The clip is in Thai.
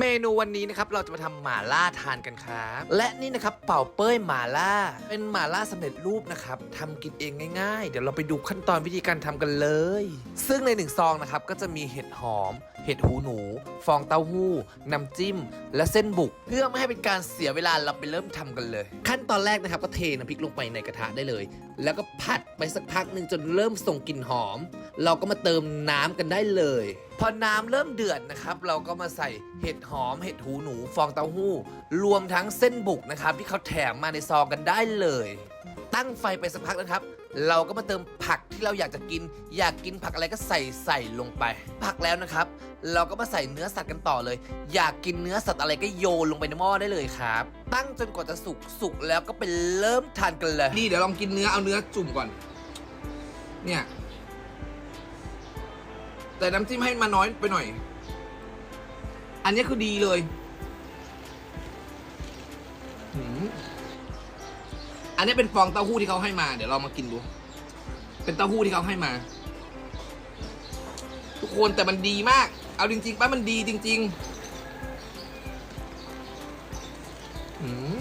เมนูวันนี้นะครับเราจะมาทำหม่าล่าทานกันครับและนี่นะครับเป่าเป้ยหม่าล่า เป็นหม่าล่าสำเร็จรูปนะครับทำกินเองง่าย ๆ เดี๋ยวเราไปดูขั้นตอนวิธีการทำกันเลย ซึ่งในหนึ่งซองนะครับก็จะมีเห็ดหอม เห็ดหูหนู ฟองเต้าหู้น้ำจิ้ม และเส้นบุก เพื่อไม่ให้เป็นการเสียเวลาเราไปเริ่มทำกันเลย ขั้นตอนแรกนะครับก็เทน้ำพริกลงไปในกระทะได้เลย แล้วก็ผัดไปสักพักหนึ่งจนเริ่มส่งกลิ่นหอม เราก็มาเติมน้ำกันได้เลยพอน้ำเริ่มเดือดนะครับ เราก็มาใส่เห็ดหอม เห็ดหูหนู ฟองเต้าหู้ รวมทั้งเส้นบุกนะครับ ที่เขาแถมมาในซองกันได้เลย ตั้งไฟไปสักพักนะครับ เราก็มาเติมผักที่เราอยากจะกิน อยากกินผักอะไรก็ใส่ใส่ลงไป ผักแล้วนะครับ เราก็มาใส่เนื้อสัตว์กันต่อเลย อยากกินเนื้อสัตว์อะไรก็โยนลงไปในหม้อได้เลยครับ ตั้งจนกว่าจะสุกสุกแล้วก็ไปเริ่มทานกันเลย นี่เดี๋ยวลองกินเนื้อเอาเนื้อจุ่มก่อน เนี่ย แต่น้ำจิ้มให้มาน้อยไปหน่อย อันนี้คือดีเลยอันนี้เป็นฟองเต้าหู้ที่เขาให้มา เดี๋ยวเรามากินดู เป็นเต้าหู้ที่เขาให้มา ทุกคนแต่มันดีมาก เอาจริงๆป้ามันดีจริงๆหืม